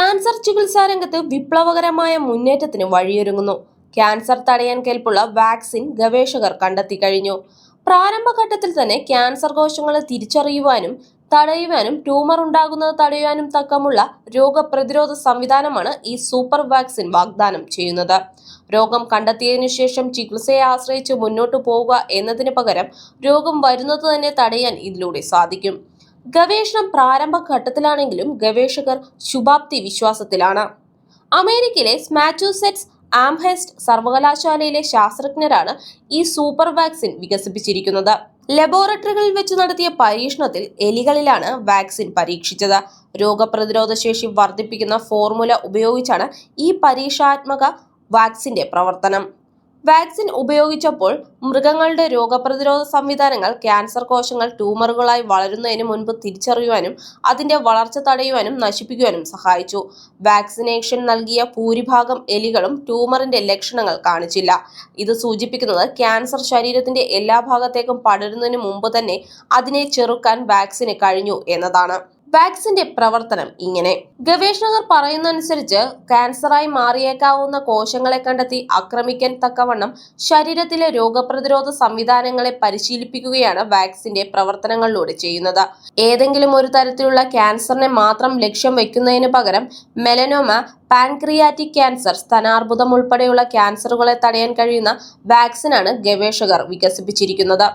Cancer ചികിത്സാ രംഗത്ത് വിപ്ലവകരമായ മുന്നേറ്റത്തിന് വഴിയൊരുങ്ങുന്നു. ക്യാൻസർ തടയാൻ കേൾപ്പുള്ള വാക്സിൻ ഗവേഷകർ കണ്ടെത്തി കഴിഞ്ഞു. പ്രാരംഭഘട്ടത്തിൽ തന്നെ ക്യാൻസർ കോശങ്ങളെ തിരിച്ചറിയുവാനും തടയുവാനും ട്യൂമർ ഉണ്ടാകുന്നത് തടയുവാനും തക്കമുള്ള രോഗപ്രതിരോധ സംവിധാനമാണ് ഈ സൂപ്പർ വാക്സിൻ വാഗ്ദാനം ചെയ്യുന്നത്. രോഗം കണ്ടെത്തിയതിനു ശേഷം ചികിത്സയെ ആശ്രയിച്ച് മുന്നോട്ടു പോവുക എന്നതിന് പകരം രോഗം വരുന്നത് തന്നെ തടയാൻ ഇതിലൂടെ സാധിക്കും. ഗവേഷണം പ്രാരംഭഘട്ടത്തിലാണെങ്കിലും ഗവേഷകർ ശുഭാപ്തി വിശ്വാസത്തിലാണ്. അമേരിക്കയിലെ സ്മാച്യൂസെറ്റ്സ് ആംഹെസ്റ്റ് സർവകലാശാലയിലെ ശാസ്ത്രജ്ഞരാണ് ഈ സൂപ്പർ വാക്സിൻ വികസിപ്പിച്ചിരിക്കുന്നത്. ലബോറട്ടറികളിൽ വെച്ച് നടത്തിയ പരീക്ഷണത്തിൽ എലികളിലാണ് വാക്സിൻ പരീക്ഷിച്ചത്. രോഗപ്രതിരോധ ശേഷി വർദ്ധിപ്പിക്കുന്ന ഫോർമുല ഉപയോഗിച്ചാണ് ഈ പരീക്ഷാത്മക വാക്സിന്റെ പ്രവർത്തനം. വാക്സിൻ ഉപയോഗിച്ചപ്പോൾ മൃഗങ്ങളുടെ രോഗപ്രതിരോധ സംവിധാനങ്ങൾ ക്യാൻസർ കോശങ്ങൾ ട്യൂമറുകളായി വളരുന്നതിന് മുൻപ് തിരിച്ചറിയുവാനും അതിന്റെ വളർച്ച തടയുവാനും നശിപ്പിക്കുവാനും സഹായിച്ചു. വാക്സിനേഷൻ നൽകിയ ഭൂരിഭാഗം എലികളും ട്യൂമറിന്റെ ലക്ഷണങ്ങൾ കാണിച്ചില്ല. ഇത് സൂചിപ്പിക്കുന്നത് ക്യാൻസർ ശരീരത്തിന്റെ എല്ലാ ഭാഗത്തേക്കും പടരുന്നതിന് മുമ്പ് തന്നെ അതിനെ ചെറുക്കാൻ വാക്സിന് കഴിഞ്ഞു എന്നതാണ്. വാക്സിന്റെ പ്രവർത്തനം ഇങ്ങനെ. ഗവേഷകർ പറയുന്നതനുസരിച്ച് ക്യാൻസറായി മാറിയേക്കാവുന്ന കോശങ്ങളെ കണ്ടെത്തി ആക്രമിക്കാൻ തക്കവണ്ണം ശരീരത്തിലെ രോഗപ്രതിരോധ സംവിധാനങ്ങളെ പരിശീലിപ്പിക്കുകയാണ് വാക്സിന്റെ പ്രവർത്തനങ്ങളിലൂടെ ചെയ്യുന്നത്. ഏതെങ്കിലും ഒരു തരത്തിലുള്ള ക്യാൻസറിനെ മാത്രം ലക്ഷ്യം വെക്കുന്നതിന് പകരം മെലനോമ പാൻക്രിയാറ്റിക് ക്യാൻസർ സ്തനാർബുദം ഉൾപ്പെടെയുള്ള ക്യാൻസറുകളെ തടയാൻ കഴിയുന്ന വാക്സിനാണ് ഗവേഷകർ വികസിപ്പിച്ചിരിക്കുന്നത്.